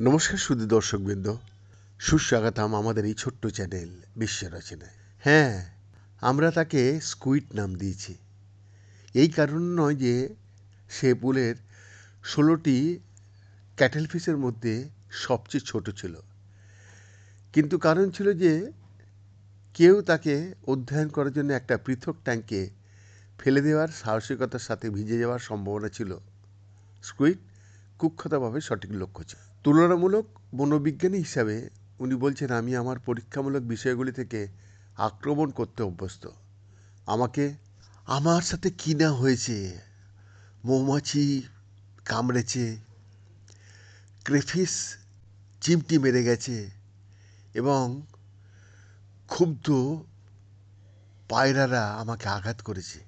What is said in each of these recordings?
নমস্কার শুধু দর্শকবৃন্দ। সুস্বাগতম আমাদের এই ছোট্ট চ্যানেল বিশ্ব রচনায়। হ্যাঁ আমরা তাকে স্কুইড নাম দিয়েছি। এই কারণ নয় যে সে পুলের ষোলোটি ক্যাটেল ফিশের মধ্যে সবচেয়ে ছোট ছিল। কিন্তু কারণ ছিল যে কেউ তাকে অধ্যয়ন করার জন্য একটা পৃথক ট্যাঙ্কে ফেলে দেওয়ার সাহসিকতার সাথে ভিজে যাওয়ার সম্ভাবনা ছিল। স্কুইড কুখ্যাতভাবে সঠিক লক্ষ্য ছিল। তুলনামূলক মনোবিজ্ঞানী হিসাবে উনি বলছেন, আমি আমার পরীক্ষামূলক বিষয়গুলি থেকে আক্রমণ করতে অভ্যস্ত। আমাকে, আমার সাথে কী না হয়েছে? মৌমাছি কামড়েছে, ক্রেফিস চিমটি মেরে গেছে এবং ক্ষুব্ধ পায়রারা আমাকে আঘাত করেছে।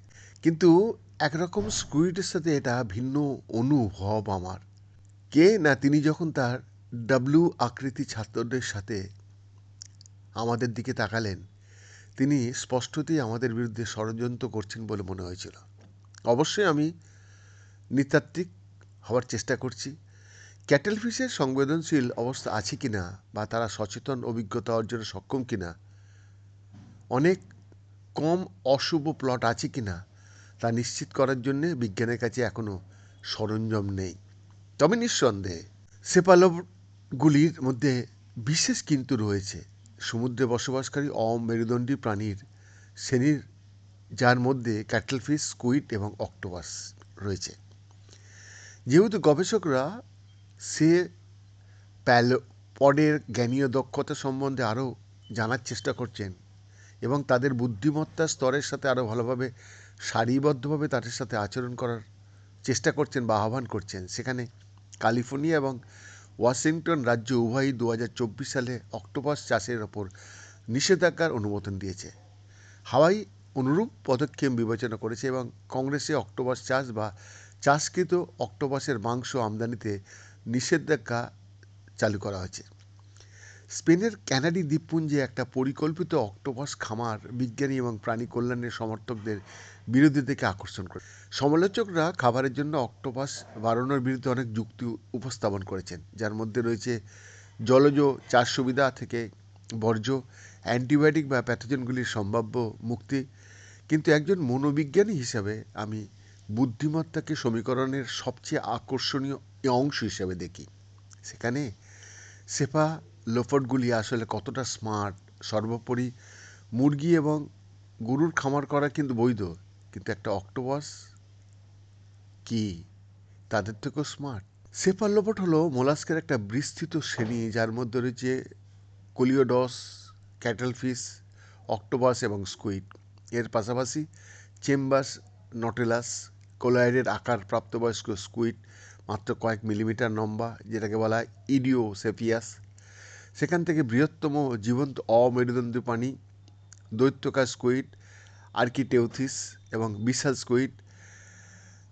কিন্তু একরকম স্কুইডের সাথে এটা ভিন্ন অনুভব আমার। কে? না, তিনি যখন তার ডাব্লু আকৃতি ছাত্রদের সাথে আমাদের দিকে তাকালেন, তিনি স্পষ্টতই আমাদের বিরুদ্ধে ষড়যন্ত্র করছেন বলে মনে হয়েছিল। অবশ্যই আমি নৃতাত্ত্বিক হওয়ার চেষ্টা করছি। ক্যাটেল ফিশের সংবেদনশীল অবস্থা আছে কি না বা তারা সচেতন অভিজ্ঞতা অর্জনে সক্ষম কি না? অনেক কম অশুভ প্লট আছে কি না তা নিশ্চিত করার জন্যে বিজ্ঞানের কাছে এখনও সরঞ্জাম নেই। তবে নিঃসন্দেহে সেপালবগুলির মধ্যে বিশেষ কিন্তু রয়েছে। সমুদ্রে বসবাসকারী অমেরুদণ্ডী প্রাণীর শ্রেণির, যার মধ্যে ক্যাটেলফিশ, স্কুইড এবং অক্টোপাস রয়েছে। যেহেতু গবেষকরা সে পডের জ্ঞানীয় দক্ষতা সম্বন্ধে আরও জানার চেষ্টা করছেন এবং তাদের বুদ্ধিমত্তার স্তরের সাথে আরও ভালোভাবে, সারিবদ্ধভাবে তাদের সাথে আচরণ করার চেষ্টা করছেন বা আহ্বান করছেন, সেখানে ক্যালিফোর্নিয়া এবং ওয়াশিংটন রাজ্য উভয়ই দু হাজার চব্বিশ সালে অক্টোপাস চাষের ওপর নিষেধাজ্ঞার অনুমোদন দিয়েছে। হাওয়াই অনুরূপ পদক্ষেপ বিবেচনা করেছে এবং কংগ্রেসে অক্টোপাস চাষ বা চাষকৃত অক্টোপাসের মাংস আমদানিতে নিষেধাজ্ঞা চালু করা হয়েছে। স্পেনের ক্যানাডি দ্বীপপুঞ্জে একটা পরিকল্পিত অক্টোপাস খামার বিজ্ঞানী এবং প্রাণী কল্যাণের সমর্থকদের বিরোধী থেকে আকর্ষণ করে। সমালোচকরা খাবারের জন্য অক্টোপাস বাড়ানোর বিরুদ্ধে অনেক যুক্তি উপস্থাপন করেছেন, যার মধ্যে রয়েছে জলজ চাষ সুবিধা থেকে বর্জ্য, অ্যান্টিবায়োটিক বা প্যাথোজেনগুলির সম্ভাব্য মুক্তি। কিন্তু একজন মনোবিজ্ঞানী হিসাবে আমি বুদ্ধিমত্তাকে সমীকরণের সবচেয়ে আকর্ষণীয় অংশ হিসাবে দেখি। সেখানে সেপা লোফটগুলি আসলে কতটা স্মার্ট সর্বোপরি মুরগি এবং গরুর খামার করা কিন্তু বৈধ। কিন্তু একটা অক্টোপাস কি? তাদের থেকেও স্মার্ট সেপালোপট হলো মোলাস্কের একটা বিস্তৃত শ্রেণি, যার মধ্যে রয়েছে কোলিওডস ক্যাটেলফিশ অক্টোপাস এবং স্কুইড এর পাশাপাশি চেম্বাস নটেলাস, কোলাইডের আকার প্রাপ্তবয়স্ক স্কুইড মাত্র কয়েক মিলিমিটার লম্বা, যেটাকে বলা হয় ইডিও ইডিওসেপিয়াস সেখান থেকে বৃহত্তম জীবন্ত অমেরুদণ্ডী প্রাণী দৈত্যকার স্কুইড আর্কিটেউথিস এবং বিশাল স্কুইড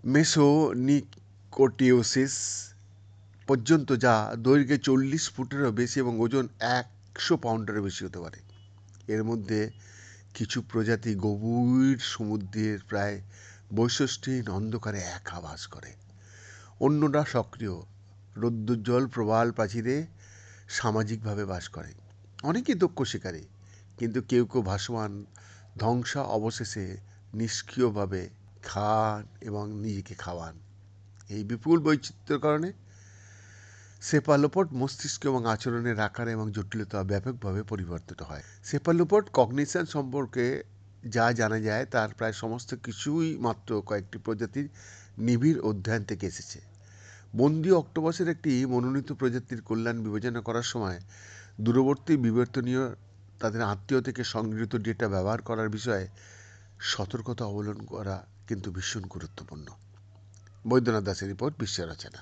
মেসোনিকোটিওসিস পর্যন্ত যা দৈর্ঘ্যে চল্লিশ ফুটেরও বেশি এবং ওজন একশো পাউন্ডেরও বেশি হতে পারে। এর মধ্যে কিছু প্রজাতি গভীর সমুদ্রের প্রায় বৈশিষ্ট্যহীন অন্ধকারে একা বাস করে। অন্যরা সক্রিয়। রৌদ্রোজ্জ্বল প্রবাল প্রাচীরে সামাজিকভাবে বাস করে। অনেকেই দক্ষ শিকারী, কিন্তু কেউ কেউ ভাসমান ধ্বংসা অবশেষে নিষ্ক্রিয়ভাবে খান এবং নিজেকে খাওয়ান। এই বিপুল বৈচিত্র্যের কারণে সেপালোপট মস্তিষ্ক এবং আচরণের আকার এবং জটিলতা ব্যাপকভাবে পরিবর্তিত হয়। সেপালোপট কগনিশন সম্পর্কে যা জানা যায়, তার প্রায় সমস্ত কিছুই মাত্র কয়েকটি প্রজাতির নিবিড় অধ্যয়ন থেকে এসেছে। বন্দি অক্টোপাসের একটি মনোনীত প্রজাতির কল্যাণ বিবেচনা করার সময় দূরবর্তী বিবর্তনীয় তাদের আত্মীয় থেকে সংগৃহীত ডেটা ব্যবহার করার বিষয়ে সতর্কতা অবলম্বন করা কিন্তু ভীষণ গুরুত্বপূর্ণ। বৈদ্যনাথ দাসের রিপোর্ট বিশ্ব রচনা।